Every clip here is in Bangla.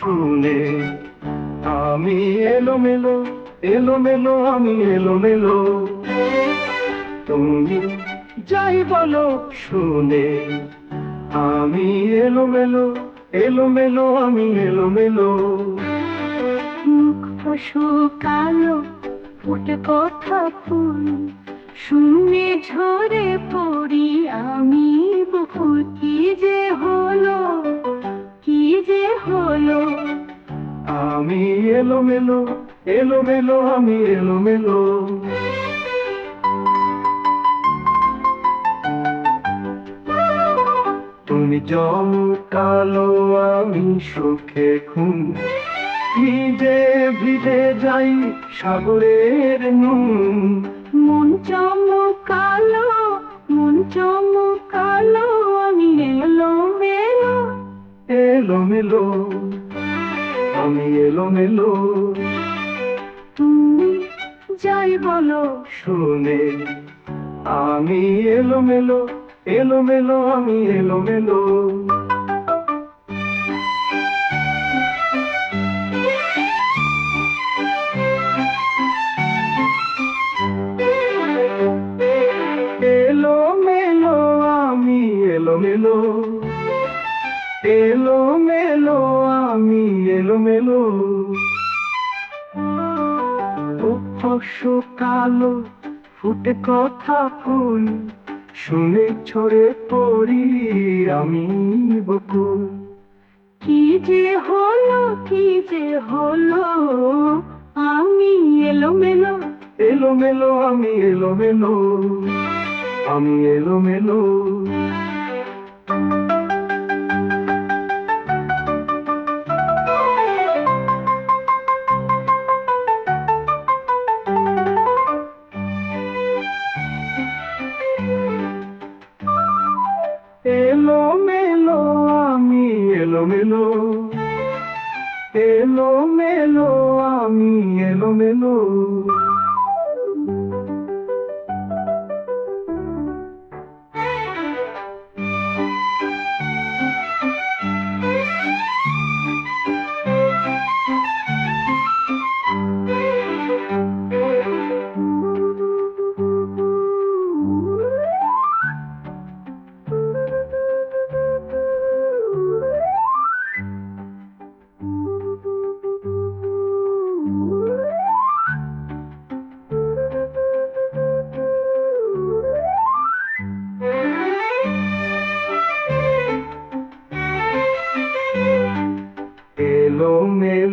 শুনে আমি এলোমেলো এলোমেলো, আমি এলোমেলো। তুমি যাই বলো শুনে। আমি এলোমেলো এলোমেলো, আমি এলোমেলো। মুখ পশু কালো, ফুটে কথা ফুল। শুনে ঝরে পড়ি আমি বকুল আমি এলোমেলো এলোমেলো আমি এলোমেলো। তুমি জল কালো আমি সুখে খুন ভিজে ভিজে যাই সাগরের নুন। মন চমকালো মন চমকালো আমি এলো মেলো এলোমেলো। আমি এলোমেলো। তুমি যাই বলো শুনে, আমি এলোমেলো এলোমেলো, আমি এলোমেলো। এলোমেলো, আমি এলোমেলো। এলোমেলো আমি এলোমেলো। অভ্যস কালো, ফুটে কথা ফুল, শুনে ছড়ে পড়ি আমি বকুল। কি যে হলো, কি যে হলো, আমি এলোমেলো। এলোমেলো, আমি এলোমেলো আমি এলোমেলো। এলোমেলো আমি এলোমেলো।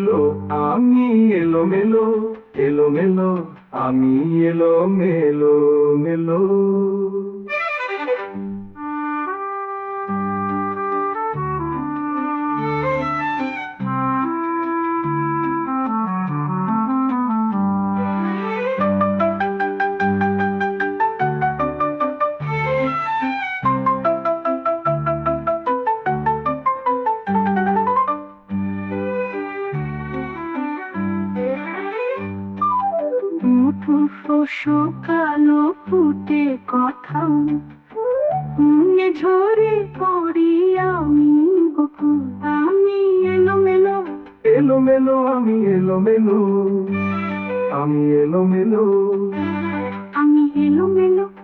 এলোমেলো আমি এলো মেলো আমি এলো মেলো মুঠো শুকালো ফুটে কথা। মনে ঝরে পড়ি আমি আমি এলো মেলো এলো মেলো আমি এলো মেলো আমি এলো মেলো আমি এলো মেলো